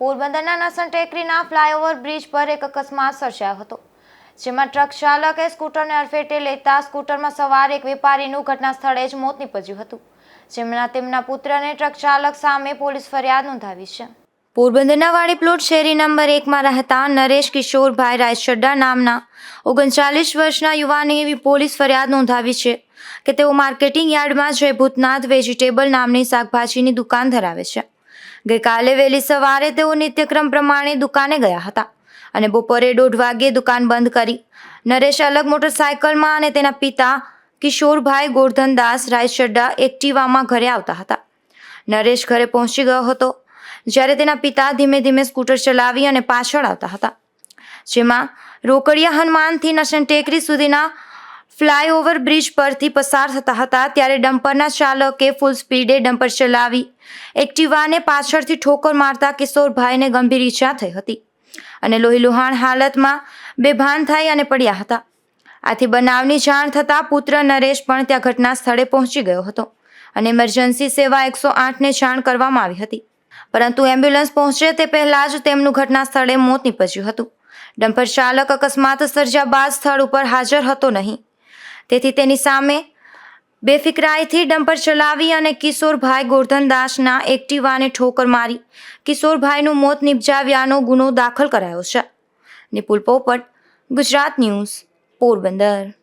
પોરબંદરના નસન ટેકરીના flyover bridge પર એક અકસ્માત સર્જાયો હતો. જેમાં ટ્રક ચાલકે સ્કૂટરને અડફેટે લેતા સ્કૂટરમાં સવાર એક વેપારીનું ઘટના સ્થળે જ મોત નીપજ્યું હતું. જેમના તેમના પુત્રને ટ્રક ચાલક સામે પોલીસ ફરિયાદ નોંધાવી છે. પોરબંદરના વાડી પ્લોટ શેરી નંબર એકમાં રહેતા નરેશ કિશોરભાઈ રાયચડ્ડા નામના ઓગણચાલીસ વર્ષના યુવાને એવી પોલીસ ફરિયાદ નોંધાવી છે કે તેઓ માર્કેટિંગ યાર્ડમાં જય ભૂતનાથ વેજીટેબલ નામની શાકભાજીની દુકાન ધરાવે છે. ગઈકાલે વહેલી સવારે તેઓ નિત્યક્રમ પ્રમાણે દુકાને ગયા હતા અને બપોરે દોઢ વાગ્યે દુકાન બંધ કરી. નરેશ અલગ મોટરસાયકલમાં અને તેના પિતા કિશોરભાઈ ગોરધનદાસ રાયચડ્ડા એક્ટિવામાં ઘરે આવતા હતા. નરેશ ઘરે પહોંચી ગયો હતો, જ્યારે તેના પિતા ધીમે ધીમે સ્કૂટર ચલાવી અને પાછળ આવતા હતા. જેમાં રોકડિયા હનુમાનથી નશન ટેકરી સુધીના ફ્લાયઓવર બ્રિજ પરથી પસાર થતા હતા ત્યારે ડમ્પરના ચાલકે ફૂલ સ્પીડે ડમ્પર ચલાવી એક્ટિવાને પાછળથી ઠોકર મારતા કિશોરભાઈને ગંભીર ઈજા થઈ હતી અને લોહીલુહાણ હાલતમાં બેભાન થઈ અને પડ્યા હતા. આથી બનાવની જાણ થતાં પુત્ર નરેશ પણ ત્યાં ઘટના સ્થળે પહોંચી ગયો હતો અને ઇમરજન્સી સેવા એકસો આઠને જાણ કરવામાં આવી હતી. પરંતુ એમ્બ્યુલન્સ પહોંચે તે પહેલાં જ તેમનું ઘટના સ્થળે મોત નીપજ્યું હતું. ડમ્પર ચાલક અકસ્માત સર્જ્યા બાદ સ્થળ ઉપર હાજર હતો નહીં. તેથી તેની સામે બેફિકરાઈથી ડમ્પર ચલાવી અને કિશોરભાઈ ગોરધનદાસના એક્ટિવાને ઠોકર મારી. કિશોરભાઈનું મોત નિપજાવ્યાનો ગુનો દાખલ કરાયો છે. નિપુલ પોપટ, ગુજરાત ન્યૂઝ, પોરબંદર.